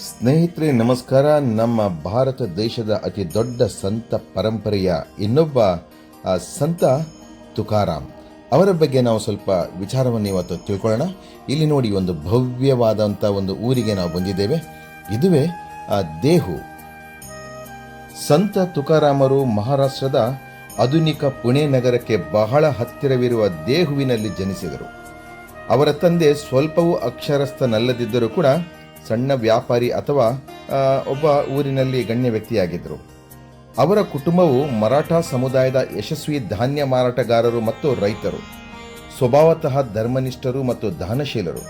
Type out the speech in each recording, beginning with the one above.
ಸ್ನೇಹಿತರೆ, ನಮಸ್ಕಾರ. ನಮ್ಮ ಭಾರತ ದೇಶದ ಅತಿ ದೊಡ್ಡ ಸಂತ ಪರಂಪರೆಯ ಇನ್ನೊಬ್ಬ ಸಂತ ತುಕಾರಾಮ್. ಅವರ ಬಗ್ಗೆ ನಾವು ಸ್ವಲ್ಪ ವಿಚಾರವನ್ನು ಇವತ್ತು ತಿಳ್ಕೊಳ್ಳೋಣ. ಇಲ್ಲಿ ನೋಡಿ, ಒಂದು ಭವ್ಯವಾದಂಥ ಒಂದು ಊರಿಗೆ ನಾವು ಬಂದಿದ್ದೇವೆ. ಇದುವೇ ದೇಹು. ಸಂತ ತುಕಾರಾಮರು ಮಹಾರಾಷ್ಟ್ರದ ಆಧುನಿಕ ಪುಣೆ ನಗರಕ್ಕೆ ಬಹಳ ಹತ್ತಿರವಿರುವ ದೇಹುವಿನಲ್ಲಿ ಜನಿಸಿದರು. ಅವರ ತಂದೆ ಸ್ವಲ್ಪವೂ ಅಕ್ಷರಸ್ಥನಲ್ಲದಿದ್ದರೂ ಕೂಡ ಸಣ್ಣ ವ್ಯಾಪಾರಿ ಅಥವಾ ಒಬ್ಬ ಊರಿನಲ್ಲಿ ಗಣ್ಯ ವ್ಯಕ್ತಿಯಾಗಿದ್ದರು. ಅವರ ಕುಟುಂಬವು ಮರಾಠ ಸಮುದಾಯದ ಯಶಸ್ವಿ ಧಾನ್ಯ ಮಾರಾಟಗಾರರು ಮತ್ತು ರೈತರು, ಸ್ವಭಾವತಃ ಧರ್ಮನಿಷ್ಠರು ಮತ್ತು ದಾನಶೀಲರು.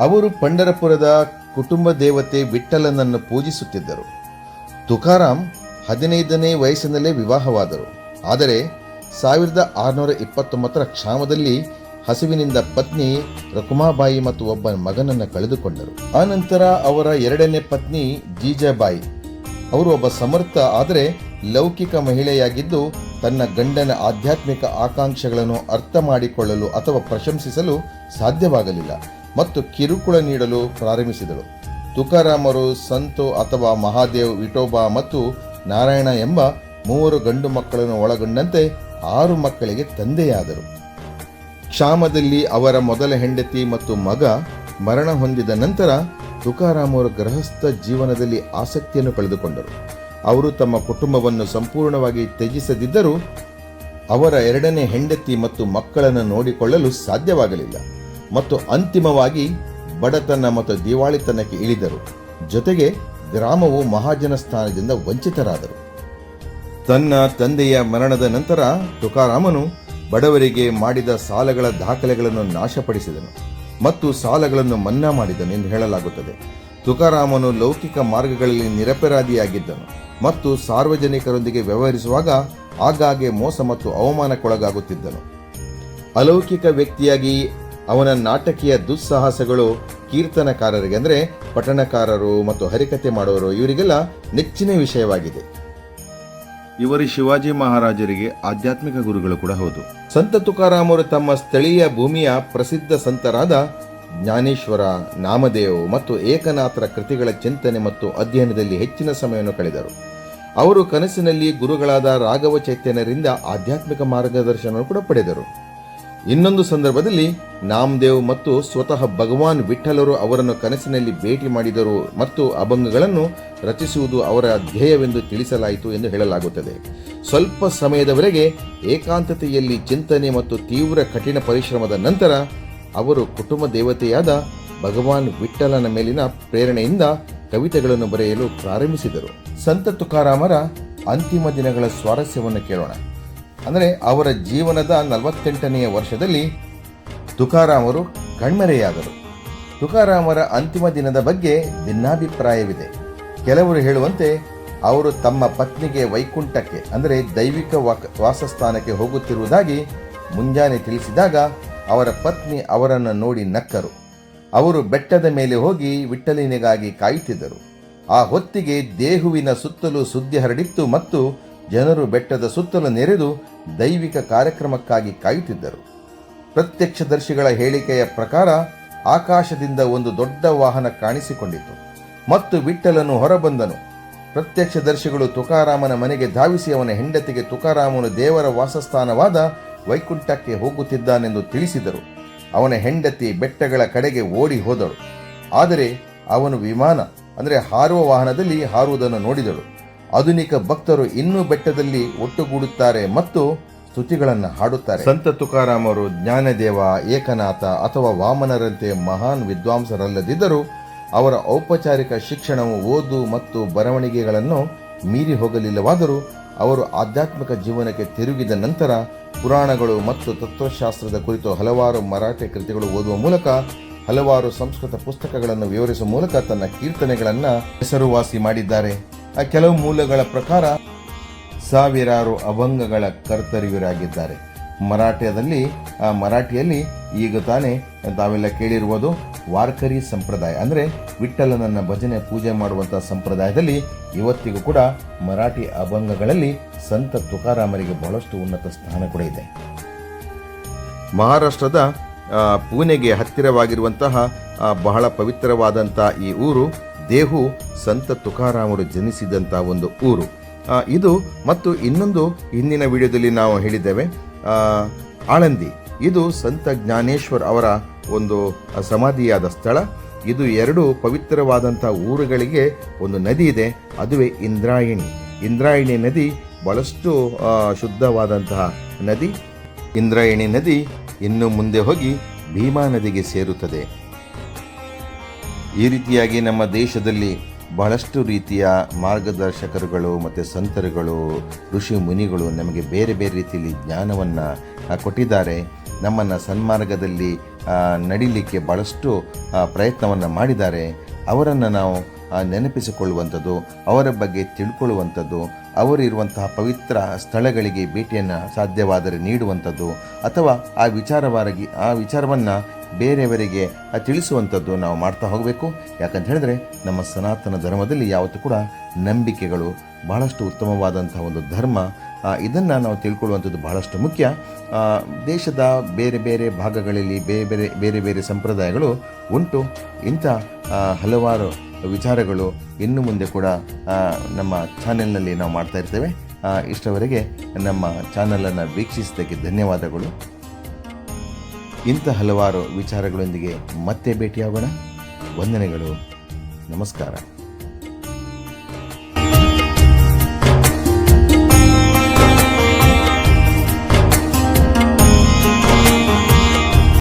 ಅವರು ಪಂಡರಪುರದ ಕುಟುಂಬ ದೇವತೆ ವಿಠ್ಠಲನನ್ನು ಪೂಜಿಸುತ್ತಿದ್ದರು. ತುಕಾರಾಮ್ ಹದಿನೈದನೇ ವಯಸ್ಸಿನಲ್ಲೇ ವಿವಾಹವಾದರು. ಆದರೆ ಸಾವಿರದ ಆರುನೂರ ಇಪ್ಪತ್ತೊಂಬತ್ತರ ಕ್ಷಾಮದಲ್ಲಿ ಹಸಿವಿನಿಂದ ಪತ್ನಿ ರಕುಮಾಬಾಯಿ ಮತ್ತು ಒಬ್ಬ ಮಗನನ್ನು ಕಳೆದುಕೊಂಡರು. ಆನಂತರ ಅವರ ಎರಡನೇ ಪತ್ನಿ ಜೀಜಾಬಾಯಿ. ಅವರು ಒಬ್ಬ ಸಮರ್ಥ, ಆದರೆ ಲೌಕಿಕ ಮಹಿಳೆಯಾಗಿದ್ದು ತನ್ನ ಗಂಡನ ಆಧ್ಯಾತ್ಮಿಕ ಆಕಾಂಕ್ಷೆಗಳನ್ನು ಅರ್ಥ ಮಾಡಿಕೊಳ್ಳಲು ಅಥವಾ ಪ್ರಶಂಸಿಸಲು ಸಾಧ್ಯವಾಗಲಿಲ್ಲ ಮತ್ತು ಕಿರುಕುಳ ನೀಡಲು ಪ್ರಾರಂಭಿಸಿದಳು. ತುಕಾರಾಮರು, ಸಂತು ಅಥವಾ ಮಹಾದೇವ್, ವಿಠೋಬಾ ಮತ್ತು ನಾರಾಯಣ ಎಂಬ ಮೂವರು ಗಂಡು ಮಕ್ಕಳನ್ನು ಒಳಗೊಂಡಂತೆ ಆರು ಮಕ್ಕಳಿಗೆ ತಂದೆಯಾದರು. ಕ್ಷಾಮದಲ್ಲಿ ಅವರ ಮೊದಲ ಹೆಂಡತಿ ಮತ್ತು ಮಗ ಮರಣ ಹೊಂದಿದ ನಂತರ ತುಕಾರಾಮರು ಗೃಹಸ್ಥ ಜೀವನದಲ್ಲಿ ಆಸಕ್ತಿಯನ್ನು ಕಳೆದುಕೊಂಡರು. ಅವರು ತಮ್ಮ ಕುಟುಂಬವನ್ನು ಸಂಪೂರ್ಣವಾಗಿ ತ್ಯಜಿಸದಿದ್ದರೂ ಅವರ ಎರಡನೇ ಹೆಂಡತಿ ಮತ್ತು ಮಕ್ಕಳನ್ನು ನೋಡಿಕೊಳ್ಳಲು ಸಾಧ್ಯವಾಗಲಿಲ್ಲ ಮತ್ತು ಅಂತಿಮವಾಗಿ ಬಡತನ ಮತ್ತು ದಿವಾಳಿತನಕ್ಕೆ ಇಳಿದರು. ಜೊತೆಗೆ ಗ್ರಾಮವು ಮಹಾಜನ ಸ್ಥಾನದಿಂದ ವಂಚಿತರಾದರು. ತನ್ನ ತಂದೆಯ ಮರಣದ ನಂತರ ತುಕಾರಾಮನು ಬಡವರಿಗೆ ಮಾಡಿದ ಸಾಲಗಳ ದಾಖಲೆಗಳನ್ನು ನಾಶಪಡಿಸಿದನು ಮತ್ತು ಸಾಲಗಳನ್ನು ಮನ್ನಾ ಮಾಡಿದನು ಎಂದು ಹೇಳಲಾಗುತ್ತದೆ. ತುಕಾರಾಮನು ಲೌಕಿಕ ಮಾರ್ಗಗಳಲ್ಲಿ ನಿರಪರಾಧಿಯಾಗಿದ್ದನು ಮತ್ತು ಸಾರ್ವಜನಿಕರೊಂದಿಗೆ ವ್ಯವಹರಿಸುವಾಗ ಆಗಾಗ್ಗೆ ಮೋಸ ಮತ್ತು ಅವಮಾನಕ್ಕೊಳಗಾಗುತ್ತಿದ್ದನು. ಅಲೌಕಿಕ ವ್ಯಕ್ತಿಯಾಗಿ ಅವನ ನಾಟಕೀಯ ದುಸ್ಸಾಹಸಗಳು ಕೀರ್ತನಕಾರರಿಗೆ ಅಂದರೆ ಪಠಣಕಾರರು ಮತ್ತು ಹರಿಕತೆ ಮಾಡುವರು ಇವರಿಗೆಲ್ಲ ನೆಚ್ಚಿನ ವಿಷಯವಾಗಿದೆ. ಇವರು ಶಿವಾಜಿ ಮಹಾರಾಜರಿಗೆ ಆಧ್ಯಾತ್ಮಿಕ ಗುರುಗಳು ಕೂಡ ಹೌದು. ಸಂತ ತುಕಾರಾಮರು ತಮ್ಮ ಸ್ಥಳೀಯ ಭೂಮಿಯ ಪ್ರಸಿದ್ಧ ಸಂತರಾದ ಜ್ಞಾನೇಶ್ವರ, ನಾಮದೇವ್ ಮತ್ತು ಏಕನಾಥರ ಕೃತಿಗಳ ಚಿಂತನೆ ಮತ್ತು ಅಧ್ಯಯನದಲ್ಲಿ ಹೆಚ್ಚಿನ ಸಮಯವನ್ನು ಕಳೆದರು. ಅವರು ಕನಸಿನಲ್ಲಿ ಗುರುಗಳಾದ ರಾಘವ ಚೈತನ್ಯರಿಂದ ಆಧ್ಯಾತ್ಮಿಕ ಮಾರ್ಗದರ್ಶನ ಕೂಡ ಪಡೆದರು. ಇನ್ನೊಂದು ಸಂದರ್ಭದಲ್ಲಿ ನಾಮದೇವ್ ಮತ್ತು ಸ್ವತಃ ಭಗವಾನ್ ವಿಠಲರು ಅವರನ್ನು ಕನಸಿನಲ್ಲಿ ಭೇಟಿ ಮಾಡಿದರು ಮತ್ತು ಅಭಂಗಗಳನ್ನು ರಚಿಸುವುದು ಅವರ ಧ್ಯೇಯವೆಂದು ತಿಳಿಸಲಾಯಿತು ಎಂದು ಹೇಳಲಾಗುತ್ತದೆ. ಸ್ವಲ್ಪ ಸಮಯದವರೆಗೆ ಏಕಾಂತತೆಯಲ್ಲಿ ಚಿಂತನೆ ಮತ್ತು ತೀವ್ರ ಕಠಿಣ ಪರಿಶ್ರಮದ ನಂತರ ಅವರು ಕುಟುಂಬ ದೇವತೆಯಾದ ಭಗವಾನ್ ವಿಠಲನ ಮೇಲಿನ ಪ್ರೇರಣೆಯಿಂದ ಕವಿತೆಗಳನ್ನು ಬರೆಯಲು ಪ್ರಾರಂಭಿಸಿದರು. ಸಂತ ತುಕಾರಾಮರ ಅಂತಿಮ ದಿನಗಳ ಸ್ವಾರಸ್ಯವನ್ನು ಕೇಳೋಣ. ಅಂದರೆ ಅವರ ಜೀವನದ ನಲವತ್ತೆಂಟನೆಯ ವರ್ಷದಲ್ಲಿ ತುಕಾರಾಮರು ಕಣ್ಮರೆಯಾದರು. ತುಕಾರಾಮರ ಅಂತಿಮ ದಿನದ ಬಗ್ಗೆ ಭಿನ್ನಾಭಿಪ್ರಾಯವಿದೆ. ಕೆಲವರು ಹೇಳುವಂತೆ ಅವರು ತಮ್ಮ ಪತ್ನಿಗೆ ವೈಕುಂಠಕ್ಕೆ, ಅಂದರೆ ದೈವಿಕ ವಾಕ, ವಾಸಸ್ಥಾನಕ್ಕೆ ಹೋಗುತ್ತಿರುವುದಾಗಿ ಮುಂಜಾನೆ ತಿಳಿಸಿದಾಗ ಅವರ ಪತ್ನಿ ಅವರನ್ನು ನೋಡಿ ನಕ್ಕರು. ಅವರು ಬೆಟ್ಟದ ಮೇಲೆ ಹೋಗಿ ವಿಠಲಿನಿಗಾಗಿ ಕಾಯುತ್ತಿದ್ದರು. ಆ ಹೊತ್ತಿಗೆ ದೇಹುವಿನ ಸುತ್ತಲೂ ಸುದ್ದಿ ಹರಡಿತ್ತು ಮತ್ತು ಜನರು ಬೆಟ್ಟದ ಸುತ್ತಲೂ ನೆರೆದು ದೈವಿಕ ಕಾರ್ಯಕ್ರಮಕ್ಕಾಗಿ ಕಾಯುತ್ತಿದ್ದರು. ಪ್ರತ್ಯಕ್ಷದರ್ಶಿಗಳ ಹೇಳಿಕೆಯ ಪ್ರಕಾರ ಆಕಾಶದಿಂದ ಒಂದು ದೊಡ್ಡ ವಾಹನ ಕಾಣಿಸಿಕೊಂಡಿತು ಮತ್ತು ವಿಠಲನು ಹೊರಬಂದನು. ಪ್ರತ್ಯಕ್ಷದರ್ಶಿಗಳು ತುಕಾರಾಮನ ಮನೆಗೆ ಧಾವಿಸಿ ಅವನ ಹೆಂಡತಿಗೆ ತುಕಾರಾಮನು ದೇವರ ವಾಸಸ್ಥಾನವಾದ ವೈಕುಂಠಕ್ಕೆ ಹೋಗುತ್ತಿದ್ದಾನೆಂದು ತಿಳಿಸಿದರು. ಅವನ ಹೆಂಡತಿ ಬೆಟ್ಟಗಳ ಕಡೆಗೆ ಓಡಿ ಹೋದಳು. ಆದರೆ ಅವನು ವಿಮಾನ, ಅಂದರೆ ಹಾರುವ ವಾಹನದಲ್ಲಿ ಹಾರುವುದನ್ನು ನೋಡಿದಳು. ಆಧುನಿಕ ಭಕ್ತರು ಇನ್ನೂ ಬೆಟ್ಟದಲ್ಲಿ ಒಟ್ಟುಗೂಡುತ್ತಾರೆ ಮತ್ತು ಸ್ತುತಿಗಳನ್ನು ಹಾಡುತ್ತಾರೆ. ಸಂತ ತುಕಾರಾಮರು ಜ್ಞಾನದೇವ, ಏಕನಾಥ ಅಥವಾ ವಾಮನರಂತೆ ಮಹಾನ್ ವಿದ್ವಾಂಸರಲ್ಲದಿದ್ದರೂ ಅವರ ಔಪಚಾರಿಕ ಶಿಕ್ಷಣವು ಓದು ಮತ್ತು ಬರವಣಿಗೆಗಳನ್ನು ಮೀರಿ ಹೋಗಲಿಲ್ಲವಾದರೂ ಅವರು ಆಧ್ಯಾತ್ಮಿಕ ಜೀವನಕ್ಕೆ ತಿರುಗಿದ ನಂತರ ಪುರಾಣಗಳು ಮತ್ತು ತತ್ವಶಾಸ್ತ್ರದ ಕುರಿತು ಹಲವಾರು ಮರಾಠಿ ಕೃತಿಗಳು ಓದುವ ಮೂಲಕ, ಹಲವಾರು ಸಂಸ್ಕೃತ ಪುಸ್ತಕಗಳನ್ನು ವಿವರಿಸುವ ಮೂಲಕ ತನ್ನ ಕೀರ್ತನೆಗಳನ್ನು ಹೆಸರುವಾಸಿ ಮಾಡಿದ್ದಾರೆ. ಕೆಲವು ಮೂಲಗಳ ಪ್ರಕಾರ ಸಾವಿರಾರು ಅಭಂಗಗಳ ಕರ್ತರಿವರಾಗಿದ್ದಾರೆ ಆ ಮರಾಠಿಯಲ್ಲಿ ಈಗ ತಾನೇ ತಾವೆಲ್ಲ ಕೇಳಿರುವುದು ವಾರ್ಕರಿ ಸಂಪ್ರದಾಯ. ಅಂದರೆ ವಿಠ್ಠಲನನ್ನ ಭಜನೆ ಪೂಜೆ ಮಾಡುವಂಥ ಸಂಪ್ರದಾಯದಲ್ಲಿ ಇವತ್ತಿಗೂ ಕೂಡ ಮರಾಠಿ ಅಭಂಗಗಳಲ್ಲಿ ಸಂತ ತುಕಾರಾಮರಿಗೆ ಬಹಳಷ್ಟು ಉನ್ನತ ಸ್ಥಾನ ಕೂಡ ಇದೆ. ಮಹಾರಾಷ್ಟ್ರದ ಪುಣೆಗೆ ಹತ್ತಿರವಾಗಿರುವಂತಹ ಬಹಳ ಪವಿತ್ರವಾದಂಥ ಈ ಊರು ದೇಹು ಸಂತ ತುಕಾರಾಮರು ಜನಿಸಿದಂಥ ಒಂದು ಊರು. ಇದು ಮತ್ತು ಇನ್ನೊಂದು ಹಿಂದಿನ ವಿಡಿಯೋದಲ್ಲಿ ನಾವು ಹೇಳಿದ್ದೇವೆ ಆಳಂದಿ. ಇದು ಸಂತ ಜ್ಞಾನೇಶ್ವರ್ ಅವರ ಒಂದು ಸಮಾಧಿಯಾದ ಸ್ಥಳ. ಇದು ಎರಡು ಪವಿತ್ರವಾದಂಥ ಊರುಗಳಿಗೆ ಒಂದು ನದಿ ಇದೆ, ಅದುವೇ ಇಂದ್ರಾಯಣಿ. ಇಂದ್ರಾಯಣಿ ನದಿ ಬಹಳಷ್ಟು ಶುದ್ಧವಾದಂತಹ ನದಿ. ಇಂದ್ರಾಯಣಿ ನದಿ ಇನ್ನು ಮುಂದೆ ಹೋಗಿ ಭೀಮಾ ನದಿಗೆ ಸೇರುತ್ತದೆ. ಈ ರೀತಿಯಾಗಿ ನಮ್ಮ ದೇಶದಲ್ಲಿ ಬಹಳಷ್ಟು ರೀತಿಯ ಮಾರ್ಗದರ್ಶಕರುಗಳು ಮತ್ತು ಸಂತರುಗಳು, ಋಷಿ ಮುನಿಗಳು ನಮಗೆ ಬೇರೆ ಬೇರೆ ರೀತಿಯಲ್ಲಿ ಜ್ಞಾನವನ್ನು ಕೊಟ್ಟಿದ್ದಾರೆ. ನಮ್ಮನ್ನು ಸನ್ಮಾರ್ಗದಲ್ಲಿ ನಡೀಲಿಕ್ಕೆ ಬಹಳಷ್ಟು ಪ್ರಯತ್ನವನ್ನು ಮಾಡಿದ್ದಾರೆ. ಅವರನ್ನು ನಾವು ನೆನಪಿಸಿಕೊಳ್ಳುವಂಥದ್ದು, ಅವರ ಬಗ್ಗೆ ತಿಳ್ಕೊಳ್ಳುವಂಥದ್ದು ಅವರಿರುವಂತಹ ಪವಿತ್ರ ಸ್ಥಳಗಳಿಗೆ ಭೇಟಿಯನ್ನು ಸಾಧ್ಯವಾದರೆ ನೀಡುವಂಥದ್ದು, ಅಥವಾ ಆ ವಿಚಾರವಾಗಿ, ಆ ವಿಚಾರವನ್ನು ಬೇರೆಯವರಿಗೆ ತಿಳಿಸುವಂಥದ್ದು ನಾವು ಮಾಡ್ತಾ ಹೋಗಬೇಕು. ಯಾಕಂತ ಹೇಳಿದ್ರೆ, ನಮ್ಮ ಸನಾತನ ಧರ್ಮದಲ್ಲಿ ಯಾವತ್ತೂ ಕೂಡ ನಂಬಿಕೆಗಳು ಬಹಳಷ್ಟು ಉತ್ತಮವಾದಂಥ ಒಂದು ಧರ್ಮ ಇದನ್ನು ನಾವು ತಿಳ್ಕೊಳ್ಳುವಂಥದ್ದು ಬಹಳಷ್ಟು ಮುಖ್ಯ. ದೇಶದ ಬೇರೆ ಬೇರೆ ಭಾಗಗಳಲ್ಲಿ ಬೇರೆ ಬೇರೆ ಬೇರೆ ಬೇರೆ ಸಂಪ್ರದಾಯಗಳು ಉಂಟು. ಇಂಥ ಹಲವಾರು ವಿಚಾರಗಳು ಇನ್ನು ಮುಂದೆ ಕೂಡ ನಮ್ಮ ಚಾನೆಲ್ನಲ್ಲಿ ನಾವು ಮಾಡ್ತಾ ಇರ್ತೇವೆ. ಇಷ್ಟವರೆಗೆ ನಮ್ಮ ಚಾನಲನ್ನು ವೀಕ್ಷಿಸಿದ್ದಕ್ಕೆ ಧನ್ಯವಾದಗಳು. ಇಂಥ ಹಲವಾರು ವಿಚಾರಗಳೊಂದಿಗೆ ಮತ್ತೆ ಭೇಟಿಯಾಗೋಣ. ವಂದನೆಗಳು. ನಮಸ್ಕಾರ.